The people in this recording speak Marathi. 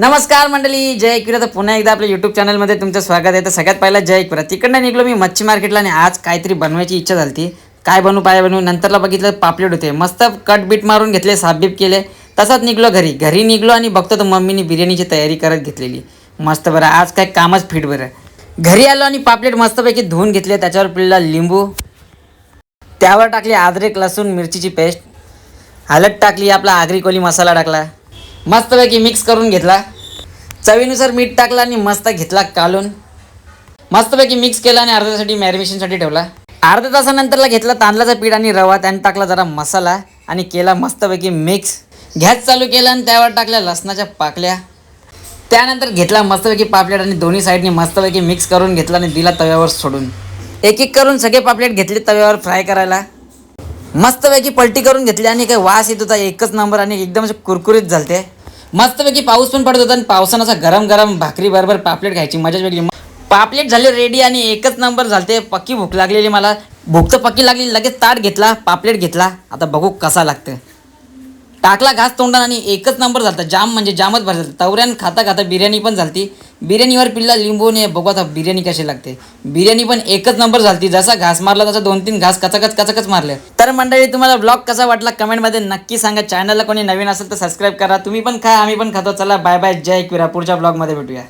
नमस्कार मंडळी जय एकविरा तर पुन्हा एकदा आपल्या यूट्यूब चॅनलमध्ये तुमचं स्वागत आहे. तर सगळ्यात पहिला जय एकविरा तिकडनं निघलो मी मच्छी मार्केटला आणि आज काहीतरी बनवायची इच्छा झाली काय बनवू पाय बनवू नंतरला बघितलं पापलेट होते. मस्त कट बीट मारून घेतले साबबीब केले. तसाच निघलो घरी. घरी निघलो आणि बघतो तर मम्मीने बिर्याणीची तयारी करत घेतलेली. मस्त बरं. आज काय कामच फिट बरं. घरी आलो आणि पापलेट मस्तपैकी धुवून घेतले. त्याच्यावर पिळला लिंबू. त्यावर टाकली आद्रेक लसूण मिरचीची पेस्ट. हळद टाकली आपला आगरी कोली मसाला टाकला. मस्तपैकी मिक्स करून घेतला. चवीनुसार मीठ टाकला आणि मस्त घेतला कालून. मस्तपैकी मिक्स केला आणि अर्ध्यासाठी मॅरिनेशनसाठी ठेवला. अर्ध्या तासानंतरला घेतला तांदळाचा पीठ आणि रवा त्याने टाकला जरा मसाला आणि केला मस्तपैकी मिक्स गॅस चालू केला आणि त्यावर टाकल्या लसणाच्या पाकल्या. त्यानंतर घेतला मस्तपैकी पापलेट आणि दोन्ही साईडने मस्तपैकी मिक्स करून घेतला आणि दिला तव्यावर सोडून. एक एक करून सगळे पापलेट घेतले तव्यावर फ्राय करायला. मस्तपैकी पलटी करून घेतली आणि काही वास येत होता एकच नंबर आणि एकदम असे कुरकुरीत झालते. मस्तपैकी पाऊस पण पडत होता आणि पावसानं असा गरम गरम भाकरी बरोबर पापलेट खायची मजाच वेगळी. पापलेट झाले रेडी आणि एकच नंबर झालते. पक्की भूक लागलेली मला. भूक तर पक्की लागली लगेच ताट घेतला पापलेट घेतला. आता बघू कसा लागतं टाकला घास तोंडा आणि एकच नंबर झालता. जाम म्हणजे जामच भर झाला तवऱ्यान खाता खाता बिर्याणी पण झालती. बिर्याणीवर पिल्ला लिंबूने बघू आता बिर्याणी कशी लागते. बिर्याणी पण एकच नंबर झालती. जसा घास मारला तसा दोन तीन घास कचकच कचकच मारले. तर मंडळी तुम्हाला ब्लॉग कसा वाटला कमेंटमध्ये नक्की सांगा. चॅनलला कोणी नवीन असेल तर सबस्क्राईब करा. तुम्ही पण खा आम्ही पण खातो. चला बाय बाय जय किरा पुढच्या ब्लॉगमध्ये भेटूया.